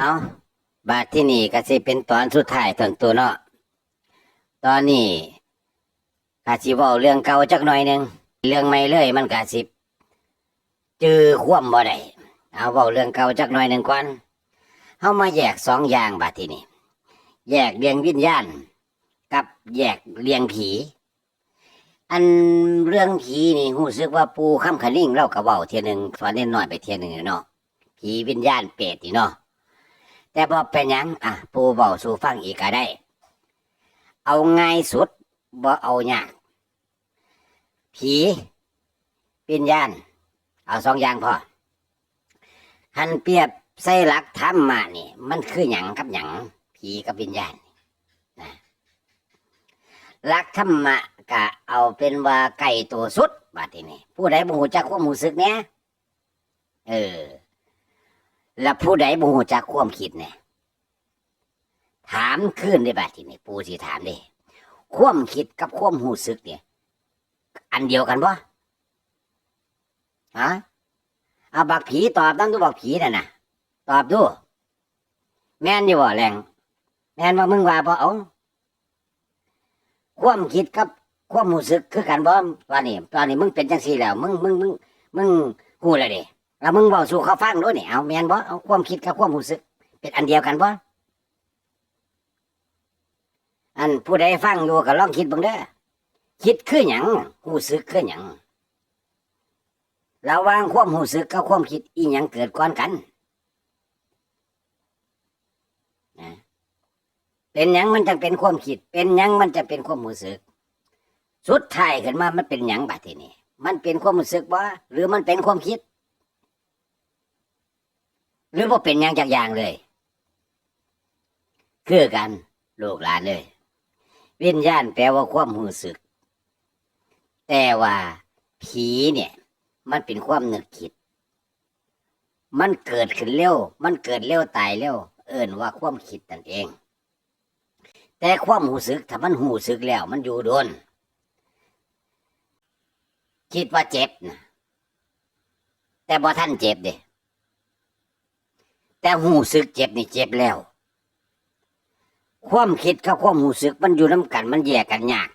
เอาบาทที่นี่ก็สิเป็นตอนสุดท้ายตอนตัวเนาะ ตอนนี้กาสิเว้าเรื่องเก่าจักหน่อยหนึ่งเรื่องใหม่เลยมันกาสิจือคว่ำบ่ได้เอาเว้าเรื่องเก่าจักหน่อยหนึ่งก่อนเฮามาแยกสองอย่างบาทที่นี่แยกเรียงวิญญาณกับแยกเรียงผี อันเรื่องผีนี่รู้สึกว่าปูคำขนิ่งเล่ากับเว้าเทียหนึ่งสอนเน้นหน้อยไปเทียหนึ่งเนาะผีวิญญาณเปรตนี่เนาะ แต่บอกเป็นยังอะปูเบาสู่ฟังอีกก็ได้ เอาง่ายสุดบ่เอายากผีปิญญาณเอาสองอย่างพอหันเปรียบใส่หลักธรรมมานี่ มันคือหยังกับหยังผีกับวิญญาณนะหลักธรรมะก็เอาเป็นว่าไก่ตัวสุดบาทีนี้ผู้ใดบ่ฮู้จักความรู้สึกเนี่ยเออ แล้วผู้ใดบ่ฮู้จักความคิดเนี่ยถามขึ้นได้บาทีนี้ปูสิถามเด้ความคิดกับความรู้สึกเนี่ย อันเดียวกันบ่ฮะเอาบักผีตอบนั่นดูบักผีน่ะนะตอบดูแม่นอยู่บ่แรงแม่นว่ามึงว่าบ่เอาความคิดกับความรู้สึกคือกันบ่ตอนนี้ตอนนี้มึงเป็นจังซี่แล้ว มึงมึงมึงมึงฮู้แล้วเด้ แล้วมึงบอกสู่เขาฟังด้วยนี่เอาแมนบ่เอาความคิดกับความรู้สึก เป็นอันเดียวกันบ่อันผู้ใดฟังอยู่ก็ลองคิดบิ่งเด้อคิดคือหยังรู้สึกคือหยังระว่างความรู้สึกกับความคิดอีหยังเกิดก่อนกันนะเป็นหยังมันจะเป็นความคิด เป็นหยังมันจะเป็นความรู้สึก สุดท้ายขึ้นมามันเป็นหยังบัดทีนี้มันเป็นความรู้สึกบ่หรือมันเป็นความคิด หรือว่าเป็นอย่างจากอย่างเลย คือกันลูกหลานเลย วิญญาณแปลว่าความรู้สึก แต่ว่าผีเนี่ย มันเป็นความนึกคิด มันเกิดขึ้นเร็ว มันเกิดเร็วตายเร็ว เอิ่นว่าความคิดนั่นเอง แต่ความหูสึกถ้ามันหูสึกแล้ว มันอยู่โดน คิดว่าเจ็บนะแต่บ่ท่านเจ็บเด้ แต่หูสึกเจ็บนี่เจ็บแล้ว ความคิดกับความหูสึกมันอยู่น้ำกันมันแยกกันยาก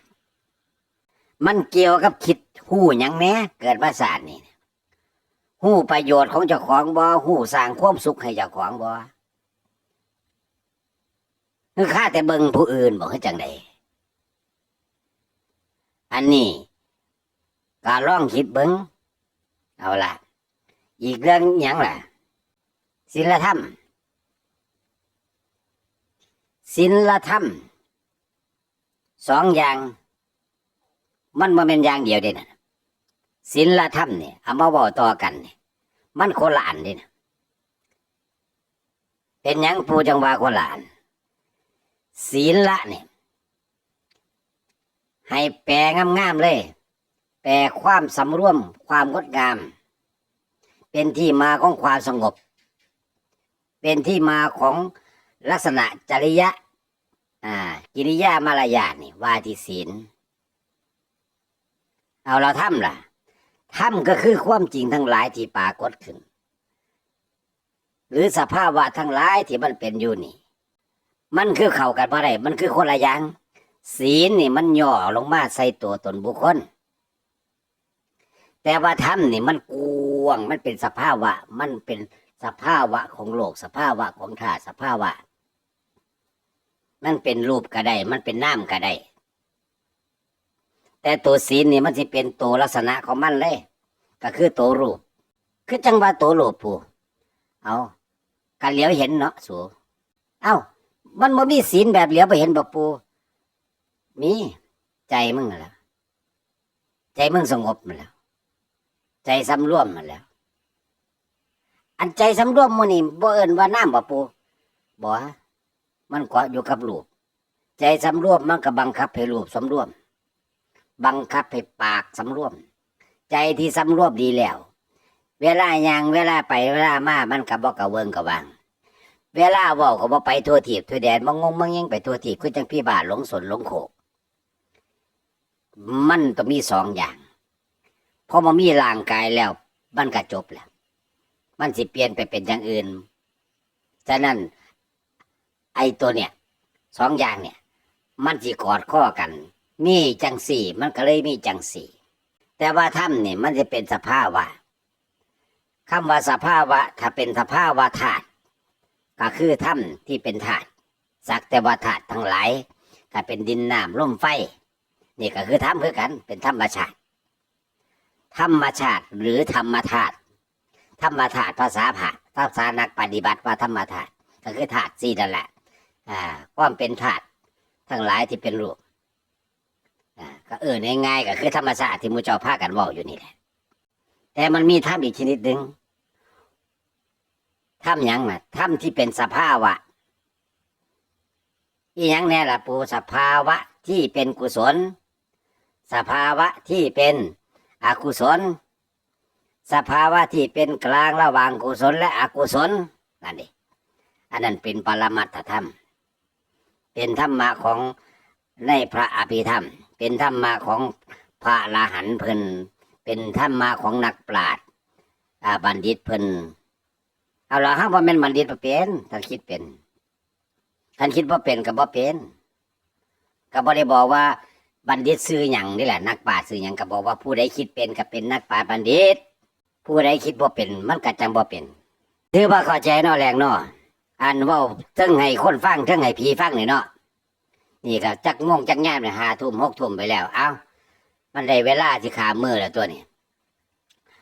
มันเกี่ยวกับคิดหูหยังแหน่เกิดมาศาสตร์นี่หูประโยชน์ของเจ้าของบ่หูสร้างความสุขให้เจ้าของบ่คือข้าแต่เบิงผู้อื่นบอกให้จังใดอันนี้ก็ลองคิดเบิงเอาละอีกเรื่องยังล่ะ ศีลธรรมศีลธรรมสองอย่าง มันมาเป็นอย่างเดียวเด่นะศีลธรรมเนี่ยเอามาบอกต่อกันเนี่ยมันคนละอันเด่นะเป็นยังปูจังว่าคนละอันศีลละเนี่ยให้แปลงามๆเลย แปลความสำรวมความงดงาม เป็นที่มาของความสงบ เป็นที่มาของลักษณะจริยะอ่ากิริยามารยาทนี่ว่าที่ศีลเอาเราทำล่ะทำก็คือความจริงทั้งหลายที่ปรากฏขึ้น หรือสภาวะทั้งหลายที่มันเป็นอยู่นี่ มันคือเข้ากันบ่ได้มันคือคนละอย่างศีลนี่มันย่อลงมาใส่ตัวตนบุคคล แต่ว่าธรรมนี่มันกวางมันเป็นสภาวะ มันเป็น สภาวะของโลกสภาวะของธาตุสภาวะ มันเป็นรูปก็ได้มันเป็นน้ำก็ได้แต่ตัวศีลนี่มันจะเป็นตัวลักษณะของมันเลย ก็คือตัวรูป คือจังว่าตัวรูปผู้เอาการเหลียวเห็นเนาะสูเอ้า มันบ่มีศีลแบบเหลียวไปเห็นบ่ปูมีใจมึงแหละใจมึงสงบมันแล้ว ใจสำรวมมันแล้ว อันใจสำรวมมันนี่บ่เอิ้นว่าน้ำบ่ปูบ่มันเกาะอยู่กับรูป ใจสำรวมมันก็บังคับให้รูปสำรวม บังคับให้ปากสำรวม ใจที่สำรวมดีแล้ว เวลาย่างเวลาไปเวลามามันก็บ่กระเวิงกระวัง เวลาเว้าก็บ่ไปทั่วทีบทั่วแดนบ่งงบ่ยิงไปทั่วทีบคือจังพี่บาทหลงสนหลงโขกมันต้องมีสองอย่างพอมามีร่างกายแล้ว มันก็จบแล้ว มันสิเปลี่ยนไปเป็นอย่างอื่น ฉะนั้น ไอ้ตัวเนี่ยสองอย่างเนี่ย มันสิกอดข้อกัน มีจังสี่ มันก็เลยมีจังสี่ แต่ว่าถ้ำเนี่ยมันจะเป็นสภาวะคำว่าสภาวะ ถ้าเป็นสภาวะธาตุก็คือถ้ำที่เป็นธาตุสักแต่ว่าธาตุทั้งหลายก็เป็นดินน้ำลมไฟ นี่ก็คือถ้ำคือกัน เป็นธรรมชาติ ธรรมชาติหรือธรรมธาตุ ธรรมธาตุภาษาผ่าภาษานักปฏิบัติว่าธรรมธาตุก็คือธาตุสี่นั่นแหละอ่าความเป็นธาตุทั้งหลายที่เป็นรูปอ่าก็เออง่ายๆก็คือธรรมชาติที่มูเจ้าพากันว่าอยู่นี่แหละ แต่มันมีถ้ำอีกชนิดหนึ่งถ้ำหยังน่ะถ้ำที่เป็นสภาวะอีหยังแน่ละปูสภาวะที่เป็นกุศล สภาวะที่เป็นอกุศล สภาวะที่เป็นกลางระหว่างกุศลและอกุศลนั่นเองอันนั้นเป็นปรมัตถธรรม เป็นธรรมะของในพระอภิธรรม เป็นธรรมะของพระอรหันเพิ่นเป็นธรรมะของนักปราชญ์บัณฑิตเพิ่นเอาละห้าว่าแม่นบัณฑิตบ่เป็นท่านคิดเป็นท่านคิดว่าเป็นกับว่าเป็นก็บ่ได้บอกว่าบัณฑิตซื้อหยังนี่แหละนักปราชญ์ซื้อหยังก็บอกว่าผู้ใดคิดเป็นก็เป็นนักปราชญ์บัณฑิต ผู้ใดคิดว่เป็น มันก็จังบ่เป็นถือว่าเข้าใจเนาะแรงเนาะอันเว่าเทั้งให้คนฟังเทั้งให้ผีฟังนี่เนาะนี่ก็จักง่วงจักแง่เนี่ยหาทุ่มหกทุ่มไปแล้ว เอ้า มันได้เวลาที่ขามือแล้วตัวนี้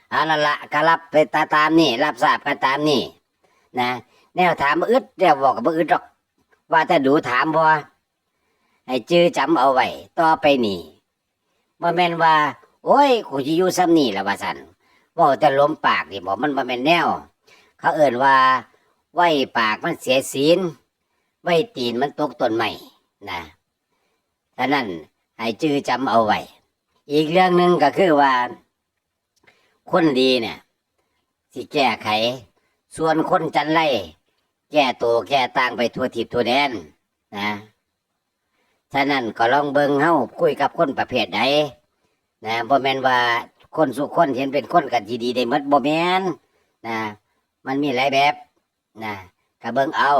เอาละละก็รับไปตาตามนี่ รับทราบกันตามนี่ นะ แนวถามบ่อึดเดี๋ยวบอกกับบ่อึดหรอก ว่าแต่ดูถามบ่ให้จื้อจำเอาไว้ต่อไปนี่บ่แม่นว่า โอ้ยกูสิอยู่ซ้ำนี่ละว่าซั่น ว้าแต่ลมปากนี่บ่มันบ่แม่นแนว เขาเอ่นว่าไหวปากมันเสียศีลไหวตีนมันตกต้นใหม่นะฉะนั้นให้จื้อจำเอาไว้อีกเรื่องหนึ่งก็คือว่า คนดีเนี่ยสิแก้ไข ส่วนคนจันไรแก้ตัวแก้ต่างไปทั่วทิพย์ทั่วแดนนะฉะนั้นก็ลองเบิ่งเฮาคุยกับคนประเภทใดนะบ่แม่นว่า คนสุคนเห็นเป็นคนกันดีๆได้มดบ่แมนนะมันมีหลายแบบนะกะเบิงเอา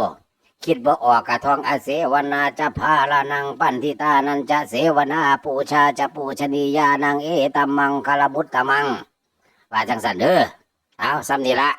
คิดบ่ออกกะทองอาเสวนาจะพาลานังปันทิตานันจะเสวนาปูชาจะปูชนียานางเอตัมมังคารบุตตมังว่าจังสันเด้อเอาซ้ำนี่ละ